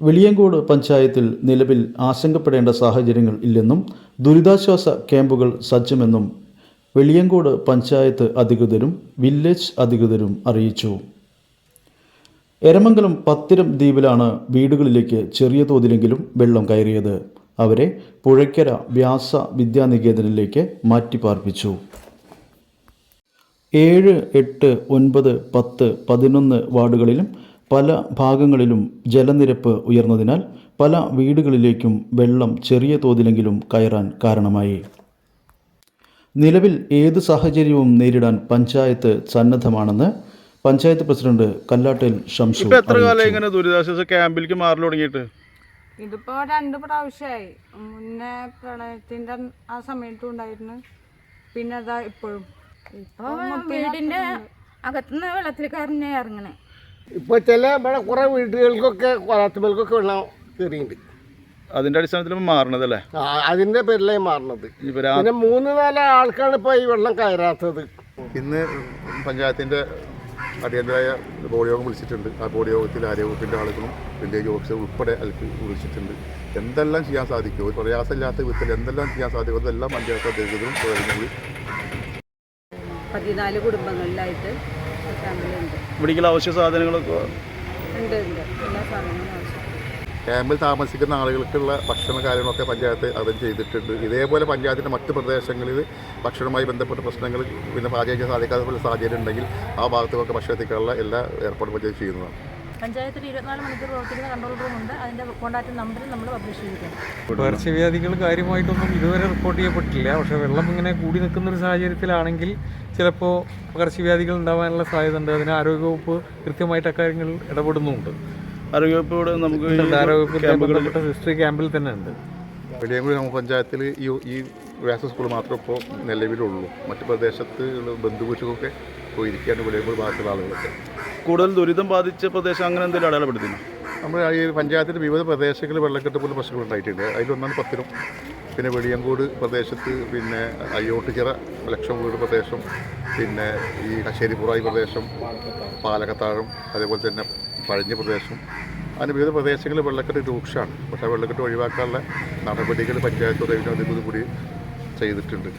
വെളിയങ്കോട് പഞ്ചായത്തിൽ നിലവിൽ ആശങ്കപ്പെടേണ്ട സാഹചര്യങ്ങൾ ഇല്ലെന്നും ദുരിതാശ്വാസ ക്യാമ്പുകൾ സജ്ജമെന്നും വെളിയങ്കോട് പഞ്ചായത്ത് അധികൃതരും വില്ലേജ് അധികൃതരും അറിയിച്ചു. എരമംഗലം പത്തിരം ദ്വീപിലാണ് വീടുകളിലേക്ക് ചെറിയ തോതിലെങ്കിലും വെള്ളം കയറിയത്. അവരെ പുഴയ്ക്കര വ്യാസ വിദ്യാനികേതനിലേക്ക് മാറ്റിപ്പാർപ്പിച്ചു. ഏഴ് എട്ട് ഒൻപത് പത്ത് പതിനൊന്ന് വാർഡുകളിലും പല ഭാഗങ്ങളിലും ജലനിരപ്പ് ഉയർന്നതിനാൽ പല വീടുകളിലേക്കും വെള്ളം ചെറിയ തോതിലെങ്കിലും കയറാൻ കാരണമായി. നിലവിൽ ഏത് സാഹചര്യവും നേരിടാൻ പഞ്ചായത്ത് സന്നദ്ധമാണെന്ന് പഞ്ചായത്ത് പ്രസിഡന്റ് കല്ലാട്ടിൽ ഷംസു ഇപ്പൊ എത്ര കാലം അറിയിച്ചു. ഇങ്ങനെ ദുരിതാശ്വാസ ക്യാമ്പിലേക്ക് മാറി തുടങ്ങിയിട്ട്? ഇതിപ്പോ രണ്ട് പ്രാവശ്യമായി മുന്നേ പ്രളയത്തിന്റെ ആ സമയത്തും ഉണ്ടായിരുന്നു. പിന്നെ അതാ ഇപ്പോഴും. ഇപ്പൊ വീടിന്റെ അകത്തുനിന്ന് വെള്ളത്തിൽ കയറിഞ്ഞ ഇറങ്ങണേ. ഇപ്പൊ ചില ഇവിടെ കുറെ വീടുകൾക്കൊക്കെ വളർത്തുമ്പോൾക്കൊക്കെ വെള്ളം കയറിയിട്ടുണ്ട് അതിന്റെ അടിസ്ഥാനത്തിൽ മാറണത് അല്ലേ? ആ, അതിന്റെ പേരിലായി മാറുന്നത് ഇപ്പൊ രാ- പിന്നെ മൂന്ന് നാല് ആൾക്കാണ് ഇപ്പൊ ഈ വെള്ളം കയറാത്തത്. ഇന്ന് പഞ്ചായത്തിന്റെ അടിയന്തരായ ബോർഡ് യോഗം വിളിച്ചിട്ടുണ്ട്. ആ ബോർഡ് യോഗത്തിൽ ആരോഗ്യത്തിന്റെ ആളുകളും വില്ലേജ് ഓഫീസർ ഉൾപ്പെടെ അതിൽ വിളിച്ചിട്ടുണ്ട്. എന്തെല്ലാം ചെയ്യാൻ സാധിക്കും? ഒരു പ്രയാസമില്ലാത്ത വിധത്തിൽ എന്തെല്ലാം ചെയ്യാൻ സാധിക്കും? അതെല്ലാം പഞ്ചായത്ത് അധികൃതരും കൂടി പതിനാല് കുടുംബങ്ങളിലായിട്ട് ഇവിടേക്കുള്ള അവശ്യ സാധനങ്ങളൊക്കെ ഉണ്ട് ഉണ്ട്. എല്ലാ സാധനങ്ങളും ആവശ്യം ക്യാമ്പിൽ താമസിക്കുന്ന ആളുകൾക്കുള്ള ഭക്ഷണ കാര്യങ്ങളൊക്കെ പഞ്ചായത്ത് അത് ചെയ്തിട്ടുണ്ട്. ഇതേപോലെ പഞ്ചായത്തിന്റെ മറ്റ് പ്രദേശങ്ങളിൽ ഭക്ഷണവുമായി ബന്ധപ്പെട്ട പ്രശ്നങ്ങൾ പിന്നെ പാചകം ചെയ്യാൻ സാധിക്കാത്ത പോലെ സാഹചര്യം ഉണ്ടെങ്കിൽ ആ ഭാഗത്തുമൊക്കെ ഭക്ഷണം എത്തിക്കാനുള്ള എല്ലാ ഏർപ്പാടും പഞ്ചായത്ത് ചെയ്യുന്നതാണ്. പഞ്ചായത്തിൽ ഇരുപത്തിനാല് മണിക്കൂർ പ്രവർത്തിക്കുന്ന കൺട്രോൾ റൂം ഉണ്ട്. അതിന്റെ കോൺടാക്ട് നമ്പറും നമ്മൾ പബ്ലിഷ് ചെയ്തിട്ടുണ്ട്. പകർച്ചവ്യാധികൾ കാര്യമായിട്ടൊന്നും ഇതുവരെ റിപ്പോർട്ട് ചെയ്യപ്പെട്ടില്ല പക്ഷെ വെള്ളം ഇങ്ങനെ കൂടി നിൽക്കുന്ന ഒരു സാഹചര്യത്തിലാണെങ്കിൽ ചിലപ്പോൾ പകർച്ചവ്യാധികൾ ഉണ്ടാവാനുള്ള സാധ്യത ഉണ്ട് അതിന് ആരോഗ്യവകുപ്പ് കൃത്യമായിട്ട് അക്കാര്യങ്ങളിൽ ഇടപെടുന്നുണ്ട് ആരോഗ്യവകുപ്പോട് നമുക്ക് ഈ ആരോഗ്യവകുപ്പിന്റെ ഹിസ്റ്ററി സിസ്റ്ററി ക്യാമ്പിൽ തന്നെ ഉണ്ട്. വെളിയങ്കുടി പഞ്ചായത്തിൽ ഈ ഈ വ്യാസ സ്കൂൾ മാത്രം ഇപ്പോൾ നിലവിലുള്ളൂ. മറ്റു പ്രദേശത്ത് ഉള്ള ബന്ധുവീട്ടുകളൊക്കെ പോയിരിക്കുകയാണ് വെളിയങ്കുടി ഭാഗത്തുള്ള ആളുകളൊക്കെ. കൂടുതൽ ദുരിതം ബാധിച്ച പ്രദേശം അങ്ങനെ എന്തെങ്കിലും അടയാളപ്പെടുത്തുന്നു നമ്മൾ ഈ പഞ്ചായത്തിന്റെ വിവിധ പ്രദേശങ്ങളിൽ വെള്ളക്കെട്ട് പോലും പ്രശ്നങ്ങൾ ഉണ്ടായിട്ടുണ്ട്. അതിലൊന്നാണ് പത്തിനും. പിന്നെ വെളിയങ്കോട് പ്രദേശത്ത് പിന്നെ അയ്യോട്ടുചിറ ലക്ഷം വീട് പ്രദേശം പിന്നെ ഈ കശ്ശേരിപ്പുറായി പ്രദേശം പാലക്കത്താഴം അതേപോലെ തന്നെ പഴഞ്ഞ പ്രദേശം. അങ്ങനെ വിവിധ പ്രദേശങ്ങളിൽ വെള്ളക്കെട്ട് രൂക്ഷമാണ്. പക്ഷേ വെള്ളക്കെട്ട് ഒഴിവാക്കാനുള്ള നടപടികൾ പഞ്ചായത്ത് റവന്യൂ അധികൃതർ കൂടി ചെയ്തിട്ടുണ്ട്.